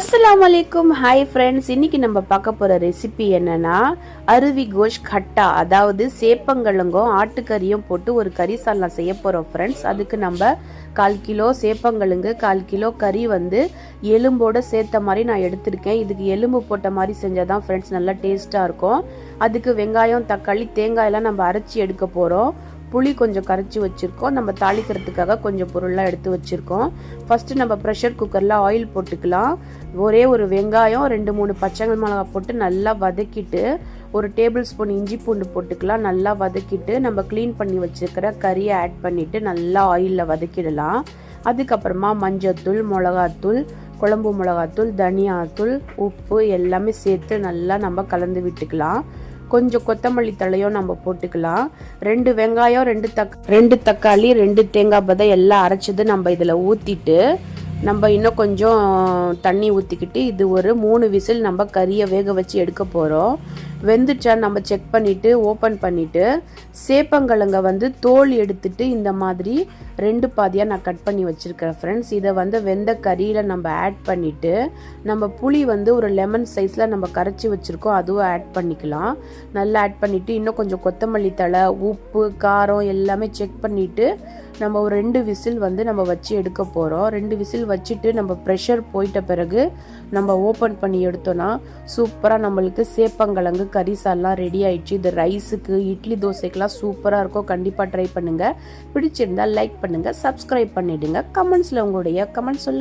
அஸ்லாம் அலைக்கும். Hi friends இன்னைக்கு நம்ம பார்க்க போகிற ரெசிபி என்னன்னா அருவி கோஷ் கட்டா. அதாவது சேப்பங்கிழங்கும் ஆட்டுக்கறியும் போட்டு ஒரு கறி சால்னா செய்ய போகிறோம் ஃப்ரெண்ட்ஸ் அதுக்கு நம்ம கால் கிலோ சேப்பங்கிழங்கு கால் கிலோ கறி வந்து எலும்போட சேர்த்த மாதிரி நான் எடுத்திருக்கேன். இதுக்கு எலும்பு போட்ட மாதிரி செஞ்சால் தான் ஃப்ரெண்ட்ஸ் நல்லா டேஸ்ட்டாக இருக்கும். அதுக்கு வெங்காயம் தக்காளி தேங்காயெல்லாம் நம்ம அரைச்சி எடுக்க போகிறோம் புளி கொஞ்சம் கரைச்சி வச்சுருக்கோம். நம்ம தாளிக்கிறதுக்காக கொஞ்சம் பொருள்லாம் எடுத்து வச்சுருக்கோம். ஃபஸ்ட்டு நம்ம ப்ரெஷர் குக்கரில் ஆயில் போட்டுக்கலாம். ஒரே ஒரு வெங்காயம் ரெண்டு மூணு பச்சை மிளகா போட்டு நல்லா வதக்கிட்டு ஒரு டேபிள் ஸ்பூன் இஞ்சி பூண்டு போட்டுக்கலாம். நல்லா வதக்கிட்டு நம்ம க்ளீன் பண்ணி வச்சுருக்கிற கறியை ஆட் பண்ணிவிட்டு நல்லா ஆயிலில் வதக்கிடலாம். அதுக்கப்புறமா மஞ்சத்தூள் மிளகாத்தூள் குழம்பு மிளகாத்தூள் தனியாத்தூள் உப்பு எல்லாமே சேர்த்து நல்லா நம்ம கலந்து விட்டுக்கலாம். கொஞ்சம் கொத்தமல்லி தழையும் நம்ம போட்டுக்கலாம். ரெண்டு வெங்காயம் ரெண்டு தக் ரெண்டு தக்காளி ரெண்டு தேங்காய் பதம் எல்லாம் அரைச்சது நம்ம இதில் ஊற்றிட்டு நம்ம இன்னும் கொஞ்சம் தண்ணி ஊற்றிக்கிட்டு இது ஒரு மூணு விசில் நம்ம கறியை வேக வச்சு எடுக்க போகிறோம் வெந்துச்சா நம்ம செக் பண்ணிவிட்டு ஓப்பன் பண்ணிவிட்டு சேப்பங்கிழங்க வந்து தோல் எடுத்துட்டு இந்த மாதிரி ரெண்டு பாதியாக நான் கட் பண்ணி வச்சுருக்கேன் ஃப்ரெண்ட்ஸ் இதை வந்து வெந்த கறியில் நம்ம ஆட் பண்ணிவிட்டு நம்ம புளி வந்து ஒரு லெமன் சைஸில் நம்ம கரைச்சி வச்சுருக்கோம். அதுவும் ஆட் பண்ணிக்கலாம். நல்லா ஆட் பண்ணிவிட்டு இன்னும் கொஞ்சம் கொத்தமல்லி தழை உப்பு காரம் எல்லாமே செக் பண்ணிவிட்டு நம்ம ஒரு ரெண்டு விசில் வந்து நம்ம வச்சு எடுக்க போகிறோம் ரெண்டு விசில் வச்சுட்டு நம்ம ப்ரெஷர் போயிட்ட பிறகு நம்ம ஓப்பன் பண்ணி எடுத்தோன்னா சூப்பராக நம்மளுக்கு சேப்பங்கிழங்கு கறி சால்லாம் ரெடி ஆயிடுச்சு. இது ரைஸுக்கு இட்லி தோசைக்கெலாம் சூப்பராக இருக்கும். கண்டிப்பாக ட்ரை பண்ணுங்கள் பிடிச்சிருந்தா லைக் பண்ணுங்கள் சப்ஸ்கிரைப் பண்ணிவிடுங்க கமெண்ட்ஸில் உங்களுடைய கமெண்ட் சொல்லுங்கள்